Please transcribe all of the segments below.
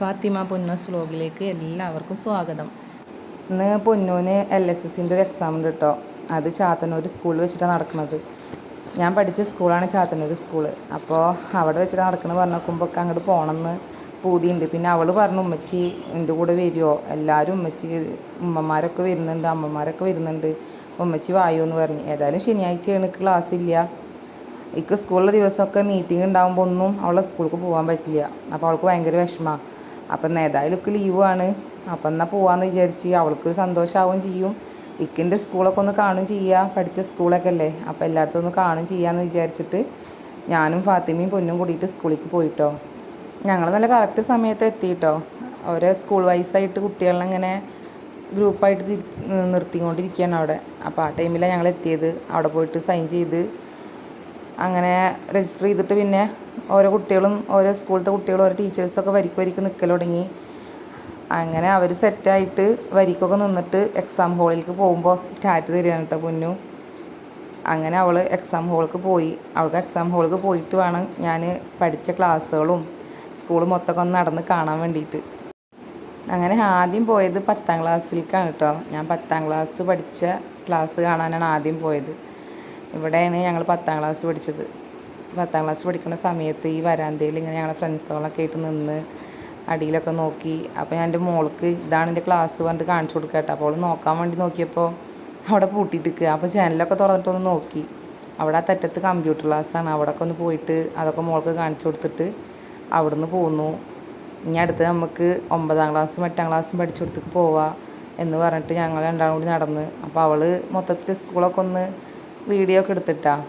ഫാത്തിമ പൊന്നോസ് വ്ലോഗിലേക്ക് എല്ലാവർക്കും സ്വാഗതം. ഇന്ന് പൊന്നൂന് എൽ എസ് എസിന്റെ ഒരു എക്സാം ഉണ്ട് കേട്ടോ അത് ചാത്തന്നൂർ സ്കൂളിൽ വെച്ചിട്ടാണ് നടക്കുന്നത് ഞാൻ പഠിച്ച സ്കൂളാണ് ചാത്തന്നൂർ സ്കൂൾ അപ്പോൾ അവിടെ വെച്ചിട്ട് നടക്കുന്നത് പറഞ്ഞു നോക്കുമ്പോൾ അങ്ങോട്ട് പോകണമെന്ന് പൂതിയുണ്ട്. പിന്നെ അവൾ പറഞ്ഞു ഉമ്മച്ചി എന്റെ കൂടെ വരുമോ എല്ലാവരും ഉമ്മച്ചി ഉമ്മമാരൊക്കെ വരുന്നുണ്ട് അമ്മമാരൊക്കെ വരുന്നുണ്ട്. ഉമ്മച്ചി വായോ? എന്ന് പറഞ്ഞു. ഏതായാലും ശനിയാഴ്ചയാണ് ക്ലാസ് ഇല്ല. എനിക്ക് സ്കൂളിലെ ദിവസമൊക്കെ മീറ്റിംഗ് ഉണ്ടാകുമ്പോൾ ഒന്നും അവളെ സ്കൂളിൽ പോകാൻ പറ്റില്ല. അപ്പോൾ അവൾക്ക് ഭയങ്കര വിഷമമാണ് അപ്പം ഏതായാലും ഒക്കെ ലീവാണ് അപ്പം എന്നാൽ പോവാമെന്ന് വിചാരിച്ച് അവൾക്കൊരു സന്തോഷമാവും ചെയ്യും. ഇക്കിന്റെ സ്കൂളൊക്കെ ഒന്ന് കാണും ചെയ്യുക പഠിച്ച സ്കൂളൊക്കെ അല്ലേ? അപ്പോൾ എല്ലായിടത്തും ഒന്ന് കാണും ചെയ്യാമെന്ന് വിചാരിച്ചിട്ട് ഞാനും ഫാത്തിമയും പൊന്നും കൂടിയിട്ട് സ്കൂളിലേക്ക് പോയിട്ടോ. ഞങ്ങൾ നല്ല കറക്റ്റ് സമയത്ത് എത്തിയിട്ടോ ഓരോ സ്കൂൾ വൈസായിട്ട് കുട്ടികളെ ഇങ്ങനെ ഗ്രൂപ്പായിട്ട് തിരിച്ച് നിർത്തിക്കൊണ്ടിരിക്കുകയാണ് അവിടെ. അപ്പോൾ ആ ടൈമിലാണ് ഞങ്ങൾ എത്തിയത്. അവിടെ പോയിട്ട് സൈൻ ചെയ്ത് അങ്ങനെ രജിസ്റ്റർ ചെയ്തിട്ട് പിന്നെ ഓരോ കുട്ടികളും ഓരോ സ്കൂളിലത്തെ കുട്ടികളും ഓരോ ടീച്ചേഴ്സൊക്കെ വരിക്ക് വരിക്ക് നിൽക്കൽ തുടങ്ങി. അങ്ങനെ അവർ സെറ്റായിട്ട് വരിക്കൊക്കെ നിന്നിട്ട് എക്സാം ഹോളിലേക്ക് പോകുമ്പോൾ ടാറ്റ് തരികയാണ് കേട്ടോ പൊന്നു. അങ്ങനെ അവൾ എക്സാം ഹോളിലേക്ക് പോയി. അവൾക്ക് എക്സാം ഹോളിലേക്ക് പോയിട്ട് വേണം ഞാൻ പഠിച്ച ക്ലാസ്സുകളും സ്കൂൾ മൊത്തമൊക്കെ ഒന്ന് നടന്ന് കാണാൻ വേണ്ടിയിട്ട് അങ്ങനെ ആദ്യം പോയത് പത്താം ക്ലാസ്സിലേക്കാണ് കേട്ടോ ഞാൻ പത്താം ക്ലാസ് പഠിച്ച ക്ലാസ് കാണാനാണ് ആദ്യം പോയത്. ഇവിടെയാണ് ഞങ്ങൾ പത്താം ക്ലാസ് പഠിച്ചത്. പത്താം ക്ലാസ് പഠിക്കുന്ന സമയത്ത് ഈ വരാന്തയിൽ ഇങ്ങനെ ഞങ്ങളെ ഫ്രണ്ട്സുകളൊക്കെ ആയിട്ട് നിന്ന് അടിയിലൊക്കെ നോക്കി. അപ്പോൾ ഞാൻ എന്റെ മോൾക്ക് ഇതാണ് എന്റെ ക്ലാസ് പറഞ്ഞിട്ട് കാണിച്ചു കൊടുക്കുക കേട്ടോ. അപ്പോൾ നോക്കാൻ വേണ്ടി നോക്കിയപ്പോൾ അവിടെ പൂട്ടിയിട്ടിരിക്കുക അപ്പോൾ ചാനലൊക്കെ തുറന്നിട്ടൊന്ന് നോക്കി. അവിടെ ആ തെറ്റത്ത് കമ്പ്യൂട്ടർ ക്ലാസ്സാണ് അവിടെയൊക്കെ ഒന്ന് പോയിട്ട് അതൊക്കെ മോൾക്ക് കാണിച്ചു കൊടുത്തിട്ട് അവിടുന്ന് പോന്നു. ഇനി അടുത്ത് നമുക്ക് ഒമ്പതാം ക്ലാസ്സും എട്ടാം ക്ലാസ്സും പഠിച്ചു കൊടുത്തിട്ട് പോവാം എന്ന് പറഞ്ഞിട്ട് ഞങ്ങൾ രണ്ടാളും കൂടി നടന്ന്. അപ്പോൾ അവൾ മൊത്തത്തിൽ സ്കൂളൊക്കെ ഒന്ന് വീഡിയോ ഒക്കെ എടുത്തിട്ടാ.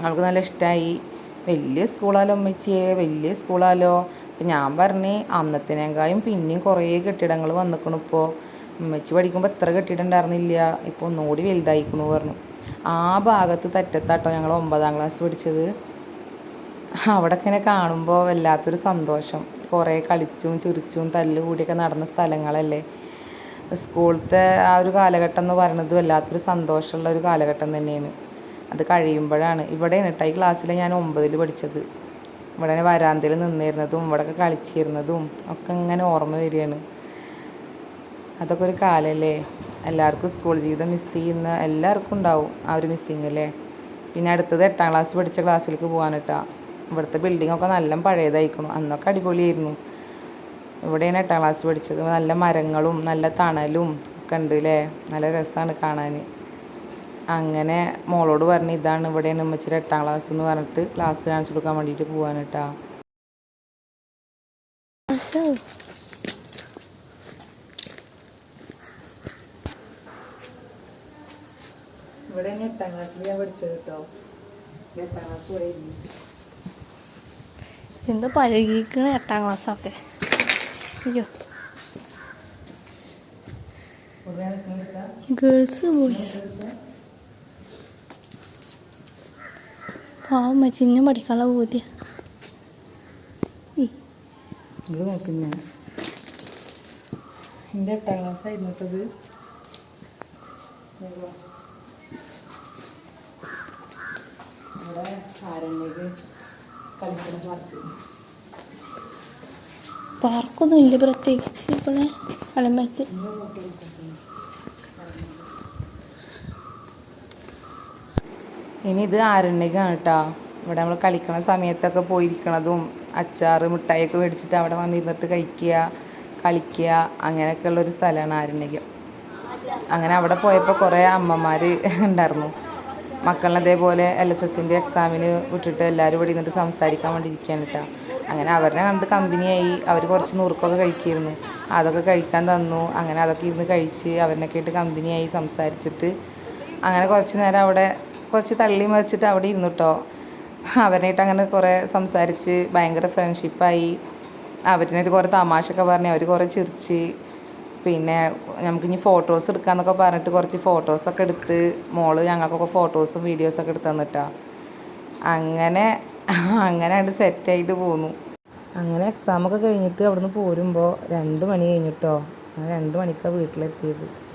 അവൾക്ക് നല്ല ഇഷ്ടമായി വലിയ സ്കൂളാലോ അമ്മച്ചിയെ വലിയ സ്കൂളാലോ. അപ്പം ഞാൻ പറഞ്ഞ് അന്നത്തിനേക്കായും പിന്നെയും കുറേ കെട്ടിടങ്ങൾ വന്നിക്കണു ഇപ്പോൾ അമ്മച്ചി പഠിക്കുമ്പോൾ എത്ര കെട്ടിടം ഉണ്ടായിരുന്നില്ല ഇപ്പോൾ ഒന്നുകൂടി വലുതായിക്കണു പറഞ്ഞു. ആ ഭാഗത്ത് തെറ്റത്താട്ടോ ഞങ്ങൾ ഒമ്പതാം ക്ലാസ് പഠിച്ചത്. അവിടെ ഇങ്ങനെ കാണുമ്പോൾ വല്ലാത്തൊരു സന്തോഷം. കുറേ കളിച്ചും ചിരിച്ചും തല്ലുകൂടിയൊക്കെ നടന്ന സ്ഥലങ്ങളല്ലേ. സ്കൂളത്തെ ആ ഒരു കാലഘട്ടം എന്ന് പറയുന്നത് വല്ലാത്തൊരു സന്തോഷമുള്ള ഒരു കാലഘട്ടം തന്നെയാണ്. അത് കഴിയുമ്പോഴാണ്. ഇവിടെയാണ് കേട്ടോ ഈ ക്ലാസ്സിൽ ഞാൻ ഒമ്പതിൽ പഠിച്ചത്. ഇവിടെ വരാന്തയിൽ നിന്നിരുന്നതും ഇവിടെയൊക്കെ കളിച്ചിരുന്നതും ഒക്കെ ഇങ്ങനെ ഓർമ്മ വരികയാണ്. അതൊക്കെ ഒരു കാലല്ലേ എല്ലാവർക്കും സ്കൂൾ ജീവിതം മിസ് ചെയ്യുന്ന എല്ലാവർക്കും ഉണ്ടാവും ആ ഒരു മിസ്സിങ് അല്ലേ? പിന്നെ അടുത്തത് എട്ടാം ക്ലാസ് പഠിച്ച ക്ലാസ്സിലേക്ക് പോകാൻ കേട്ടോ ഇവിടുത്തെ ഒക്കെ നല്ല പഴയതായിരിക്കണം. അന്നൊക്കെ അടിപൊളിയായിരുന്നു. ഇവിടെയാണ് എട്ടാം ക്ലാസ് പഠിച്ചത്? നല്ല മരങ്ങളും നല്ല തണലും ഒക്കെ ഉണ്ട് അല്ലേ നല്ല രസമാണ് കാണാൻ. അങ്ങനെ മോളോട് പറഞ്ഞ് ഇതാണ് ഇവിടെയാണ് ഉമ്മച്ചിരി എട്ടാം ക്ലാസ് എന്ന് പറഞ്ഞിട്ട് ക്ലാസ് കാണിച്ചു കൊടുക്കാൻ വേണ്ടിയിട്ട് പോവാൻ കേട്ടോ ഇവിടെ എട്ടാം ക്ലാസ്സിൽ ഞാൻ പഠിച്ചത് കേട്ടോ എട്ടാം ക്ലാസ് പോയി ഇരുന്നു എന്ത് പഴകിക്കണ എട്ടാം ക്ലാസ്സൊക്കെ അയ്യോ. ഗേൾസ് ബോയ്സ് പാവം ചിന്ന പഠിക്കാനുള്ള ബോധ്യ ഇവിടെ നോക്കും ഞാൻ എന്റെ എട്ടാം ക്ലാസ് ഇന്നത്തത് ഇവിടെ ആരണ്യക്ക് കളിക്കുന്ന പാർക്ക് പാർക്കൊന്നും ഇല്ല പ്രത്യേകിച്ച് ഇവിടെ വെച്ച് ഇനി ഇത് ആരണ്യക്കാണ് കേട്ടോ ഇവിടെ നമ്മൾ കളിക്കണ സമയത്തൊക്കെ പോയിരിക്കണതും അച്ചാറ് മിഠായിയൊക്കെ മേടിച്ചിട്ട് അവിടെ വന്നിരുന്നിട്ട് കഴിക്കുക കളിക്കുക അങ്ങനെയൊക്കെ ഉള്ളൊരു സ്ഥലമാണ് ആരണ്യകം അങ്ങനെ അവിടെ പോയപ്പോൾ കുറേ അമ്മമാർ ഉണ്ടായിരുന്നു. മക്കളെ അതേപോലെ എൽ എസ് എസിന്റെ എക്സാമിന് വിട്ടിട്ട് എല്ലാവരും ഇവിടെ ഇരുന്നിട്ട് സംസാരിക്കാൻ വേണ്ടി കേട്ടോ അങ്ങനെ അവരെ കണ്ട് കമ്പനിയായി. അവർ കുറച്ച് നുറുക്കൊക്കെ കഴിക്കുമായിരുന്നു അതൊക്കെ കഴിക്കാൻ തന്നു. അങ്ങനെ അതൊക്കെ ഇരുന്ന് കഴിച്ച് അവരിനൊക്കെ ആയിട്ട് കമ്പനിയായി സംസാരിച്ചിട്ട് അങ്ങനെ കുറച്ച് നേരം അവിടെ കുറച്ച് തള്ളി മറിച്ചിട്ട് അവിടെ ഇരുന്നു കേട്ടോ അവരായിട്ട് അങ്ങനെ കുറേ സംസാരിച്ച് ഭയങ്കര ഫ്രണ്ട്ഷിപ്പായി അവരിനായിട്ട് കുറേ തമാശയൊക്കെ പറഞ്ഞ് അവർ കുറേ ചിരിച്ച്. പിന്നെ നമുക്കിനി ഫോട്ടോസ് എടുക്കാമെന്നൊക്കെ പറഞ്ഞിട്ട് കുറച്ച് ഫോട്ടോസൊക്കെ എടുത്ത് മോൾ ഞങ്ങൾക്കൊക്കെ ഫോട്ടോസും വീഡിയോസൊക്കെ എടുത്ത് തന്നിട്ടാണ് അങ്ങനെ അങ്ങനെ അത് സെറ്റായിട്ട് പോന്നു. അങ്ങനെ എക്സാമൊക്കെ കഴിഞ്ഞിട്ട് അവിടുന്ന് പോരുമ്പോൾ രണ്ട് മണി കഴിഞ്ഞിട്ടോ? ഞാൻ രണ്ട് മണിക്കാണ് വീട്ടിലെത്തിയത്.